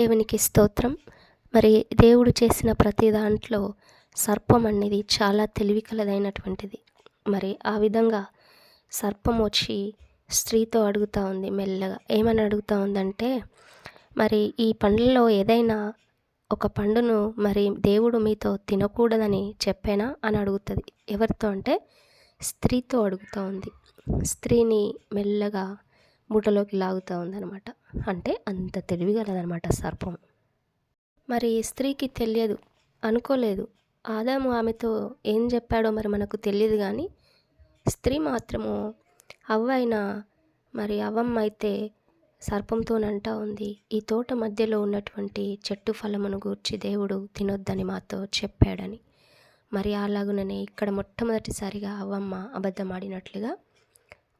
దేవునికి స్తోత్రం. మరి దేవుడు చేసిన ప్రతి దాంట్లో సర్పం అనేది చాలా తెలివి కలదైనటువంటిది మరి ఆ విధంగా సర్పం వచ్చి స్త్రీతో అడుగుతూ ఉంది మెల్లగా. ఏమని అడుగుతూ ఉందంటే మరి ఈ పండ్లలో ఏదైనా ఒక పండును మరి దేవుడు మీతో తినకూడదని చెప్పానా అని అడుగుతుంది. ఎవరితో అంటే స్త్రీతో అడుగుతూ ఉంది. స్త్రీని మెల్లగా మూటలోకి లాగుతూ ఉందన్నమాట. అంటే అంత తెలివిగలదనమాట సర్పం. మరి స్త్రీకి తెలియదు అనుకోలేదు. ఆదాము ఆమెతో ఏం చెప్పాడో మరి మనకు తెలియదు కానీ స్త్రీ మాత్రము అవ్వైనా మరి అవ్వమ్మ అయితే సర్పంతోనంటా ఉంది. ఈ తోట మధ్యలో ఉన్నటువంటి చెట్టు ఫలమును గూర్చి దేవుడు తినొద్దని మాతో చెప్పాడని. మరి అలాగుననే ఇక్కడ మొట్టమొదటిసారిగా అవ్వమ్మ అబద్ధమాడినట్లుగా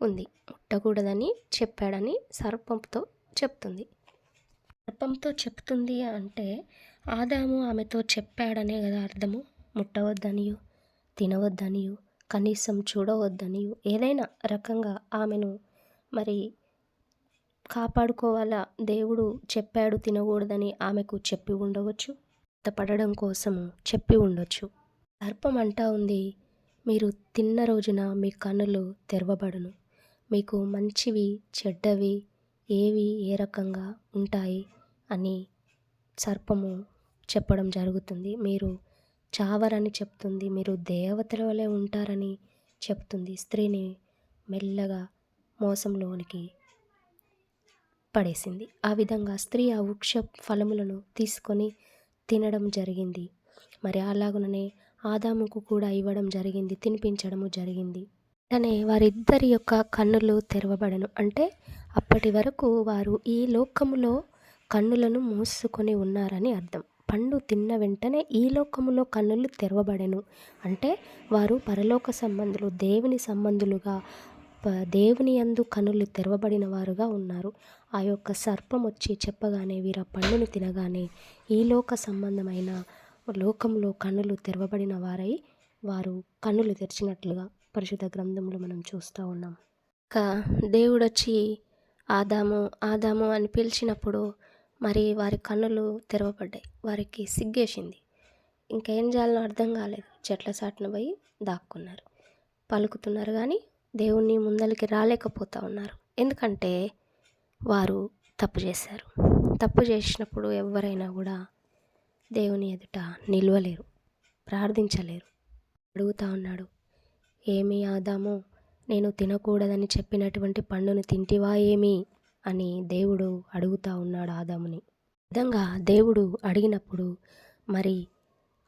ఉంది. ముట్టకూడదని చెప్పాడని సర్పంతో చెప్తుంది. సర్పంతో చెప్తుంది అంటే ఆదాము ఆమెతో చెప్పాడనే కదా అర్థము. ముట్టవద్దనియు తినవద్దనియు కనీసం చూడవద్దనియు ఏదైనా రకంగా ఆమెను మరి కాపాడుకోవాలా? దేవుడు చెప్పాడు తినకూడదని ఆమెకు చెప్పి ఉండవచ్చు. పడడం కోసము చెప్పి ఉండొచ్చు. సర్పం అంటా ఉంది మీరు తిన్న రోజున మీ కన్నులు తెరవబడును. మీకు మంచివి చెడ్డవి ఏవి ఏ రకంగా ఉంటాయి అని సర్పము చెప్పడం జరుగుతుంది. మీరు చావరని చెప్తుంది మీరు దేవతల వలె ఉంటారని చెప్తుంది. స్త్రీని మెల్లగా మోసంలోనికి పడేసింది. ఆ విధంగా స్త్రీ ఆ వృక్ష ఫలములను తీసుకొని తినడం జరిగింది. మరి అలాగుననే ఆదాముకు కూడా ఇవ్వడం జరిగింది తినిపించడము జరిగింది. వెంటనే వారిద్దరి యొక్క కన్నులు తెరవబడను. అంటే అప్పటి వరకు వారు ఈ లోకములో కన్నులను మూసుకొని ఉన్నారని అర్థం. పండు తిన్న వెంటనే ఈ లోకములో కన్నులు తెరవబడెను. అంటే వారు పరలోక సంబంధులు దేవుని సంబంధులుగా దేవుని యందు కనులు తెరవబడిన వారుగా ఉన్నారు. ఆ యొక్క సర్పం వచ్చి చెప్పగానే వీరు ఆ పండును తినగానే ఈ లోక సంబంధమైన లోకంలో కన్నులు తెరవబడిన వారై వారు కన్నులు తెరిచినట్లుగా పరిశుద్ధ గ్రంథంలో మనం చూస్తూ ఉన్నాం. ఇంకా దేవుడు వచ్చి ఆదాము ఆదాము అని పిలిచినప్పుడు మరి వారి కన్నులు తెరవబడ్డాయి. వారికి సిగ్గేసింది. ఇంకేం చేయాలో అర్థం కాలేదు. చెట్ల సాటున పోయి దాక్కున్నారు. పలుకుతున్నారు కానీ దేవుణ్ణి ముందలికి రాలేకపోతూ ఉన్నారు. ఎందుకంటే వారు తప్పు చేశారు. తప్పు చేసినప్పుడు ఎవరైనా కూడా దేవుని ఎదుట నిలవలేరు ప్రార్థించలేరు. అడుగుతా ఉన్నాడు. ఏమి ఆదాము? నేను తినకూడదని చెప్పినటువంటి పండును తింటివా ఏమి? అని దేవుడు అడుగుతా ఉన్నాడు ఆదాముని. విధంగా దేవుడు అడిగినప్పుడు మరి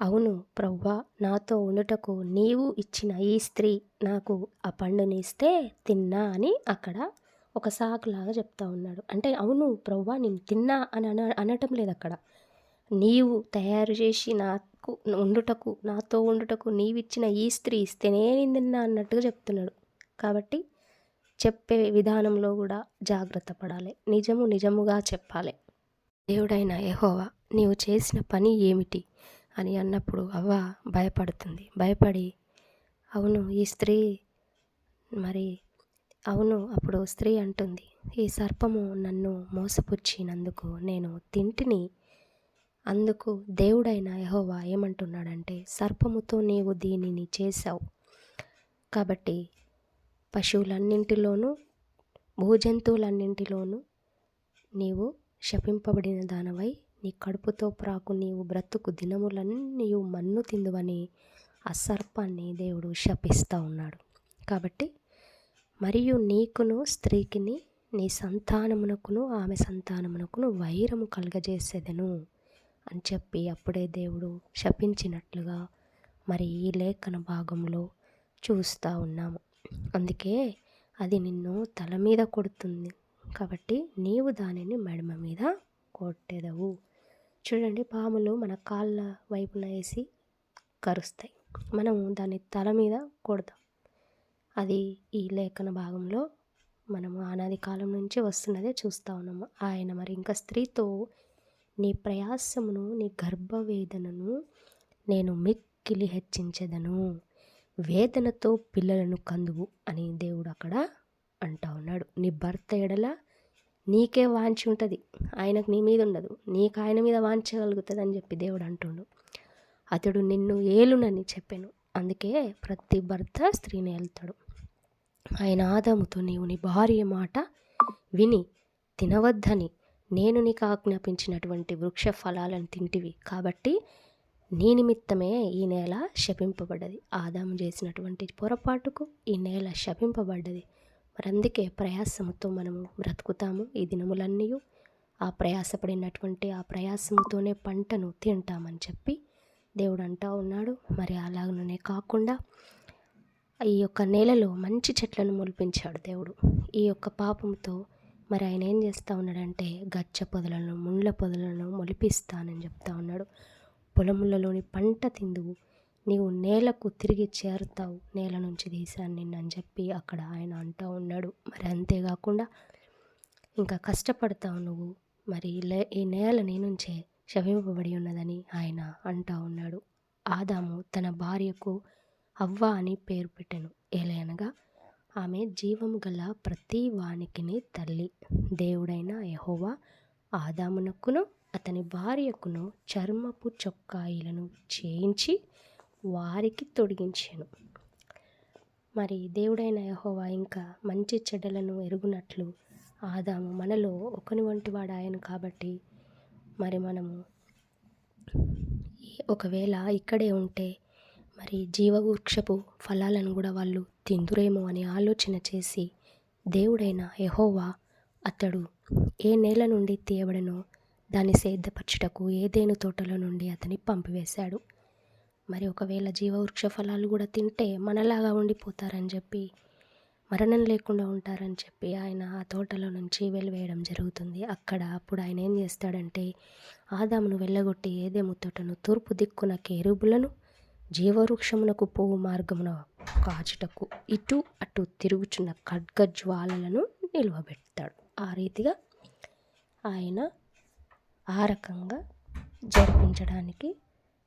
అవును ప్రవ్వా నాతో ఉండుటకు నీవు ఇచ్చిన ఈ స్త్రీ నాకు ఆ పండుని ఇస్తే తిన్నా అని అక్కడ ఒక సాకులాగా చెప్తా ఉన్నాడు. అంటే అవును ప్రవ్వా నేను తిన్నా అని అన అనటం లేదు అక్కడ. నీవు తయారు చేసి నాకు ఉండుటకు నాతో ఉండుటకు నీవిచ్చిన ఈ స్త్రీ ఇస్తే నేను అన్నట్టుగా చెప్తున్నాడు. కాబట్టి చెప్పే విధానంలో కూడా జాగ్రత్త పడాలి. నిజము నిజముగా చెప్పాలి. దేవుడైన యహోవా నీవు చేసిన పని ఏమిటి? అని అన్నప్పుడు అవ్వ భయపడుతుంది. భయపడి అవును ఈ స్త్రీ మరి అవును అప్పుడు స్త్రీ అంటుంది ఈ సర్పము నన్ను మోసపుచ్చినందుకు నేను తింటిని అందుకు దేవుడైన యహోవా ఏమంటున్నాడంటే సర్పముతో నీవు దీనిని చేశావు. కాబట్టి పశువులన్నింటిలోనూ భూజంతువులన్నింటిలోనూ నీవు శపింపబడిన దానవై నీ కడుపుతో ప్రాకు నీవు బ్రతుకు దినములన్నీ మన్ను తిందువని ఆ సర్పాన్ని దేవుడు శపిస్తూ ఉన్నాడు. కాబట్టి మరియు నీకును స్త్రీకిని నీ సంతానమునకును ఆమె సంతానమునకును వైరము కలగజేసేదను. అని చెప్పి అప్పుడే దేవుడు శపించినట్లుగా మరి ఈ లేఖన భాగంలో చూస్తూ ఉన్నాము. అందుకే అది నిన్ను తల మీద కొడుతుంది. కాబట్టి నీవు దానిని మెడమ మీద కొట్టెదవు. చూడండి పాములు మన కాళ్ళ వైపున వేసి కరుస్తాయి. మనము దాన్ని తల మీద కొడతాం. అది ఈ లేఖన భాగంలో మనము ఆనాది కాలం నుంచి వస్తున్నదే చూస్తూ ఉన్నాము. ఆయన మరి ఇంకా స్త్రీతో నీ ప్రయాసమును నీ గర్భవేదనను నేను మిక్కిలి హెచ్చించదను. వేదనతో పిల్లలను కందువు అని దేవుడు అక్కడ అంటా ఉన్నాడు. నీ భర్త ఎడల నీకే వాంచి ఉంటుంది. ఆయనకు నీ మీద ఉండదు. నీకు ఆయన మీద వాంచగలుగుతుంది అని చెప్పి దేవుడు అంటుండు. అతడు నిన్ను ఏలునని చెప్పాను. అందుకే ప్రతి భర్త స్త్రీని వెళ్తాడు ఆయన ఆదాముతో నీవు నీ భార్య మాట విని తినవద్దని నేను నీకు ఆజ్ఞాపించినటువంటి వృక్ష ఫలాలను తింటివి. కాబట్టి నీ నిమిత్తమే ఈ నేల శపింపబడ్డది. ఆదాము చేసినటువంటి పొరపాటుకు ఈ నేల శపింపబడ్డది. మరి అందుకే ప్రయాసముతో మనము బ్రతుకుతాము. ఈ దినములన్నీ ఆ ప్రయాసపడినటువంటి ఆ ప్రయాసంతోనే పంటను తింటామని చెప్పి దేవుడు అంటా ఉన్నాడు. మరి అలాగనే కాకుండా ఈ యొక్క నేలలో మంచి చెట్లను మొలిపించాడు దేవుడు. ఈ యొక్క పాపంతో మరి ఆయన ఏం చేస్తూ ఉన్నాడంటే గచ్చ పొదలను ముండ్ల పొదలను మొలిపిస్తానని చెప్తా ఉన్నాడు. పొలములలోని పంట తిందువు నీవు నేలకు తిరిగి చేరుతావు నేల నుంచి తీశాను నిన్ను అని చెప్పి అక్కడ ఆయన అంటూ ఉన్నాడు. మరి అంతేకాకుండా ఇంకా కష్టపడతావు నువ్వు మరి లే ఈ నేల నీ నుంచే శవింపబడి ఉన్నదని ఆయన అంటా ఉన్నాడు. ఆదాము తన భార్యకు అవ్వ అని పేరు పెట్టాను. ఏలయనగా ఆమె జీవము గల ప్రతి వానికిని తల్లి. దేవుడైన యహోవా ఆదామునకును అతని భార్యకును చర్మపు చొక్కాయిలను చేయించి వారికి తొడిగించాను. మరి దేవుడైన యహోవా ఇంకా మంచి చెడ్డలను ఎరుగునట్లు ఆదాము మనలో ఒకని వంటి వాడు కాబట్టి మరి మనము ఒకవేళ ఇక్కడే ఉంటే మరి జీవవృక్షపు ఫలాలను కూడా వాళ్ళు తిందురేమో అని ఆలోచన చేసి దేవుడైన యహోవా అతడు ఏ నేల నుండి తీయబడనో దాన్ని సేద్దపరచుటకు ఏదేను తోటల నుండి అతని పంపివేశాడు. మరి ఒకవేళ జీవవృక్ష ఫలాలు కూడా తింటే మనలాగా ఉండిపోతారని చెప్పి మరణం లేకుండా ఉంటారని చెప్పి ఆయన ఆ తోటలో నుంచి వెలివేయడం జరుగుతుంది. అక్కడ అప్పుడు ఆయన ఏం చేస్తాడంటే ఆదామును వెళ్ళగొట్టి ఏదేము తోటను తూర్పు దిక్కున కేరుబులను జీవవృక్షమునకు పోవు మార్గమున కాచుటకు ఇటు అటు తిరుగుచున్న ఖడ్గ జ్వాలలను నిల్వబెడతాడు. ఆ రీతిగా ఆయన ఆ రకంగా జరిపించడానికి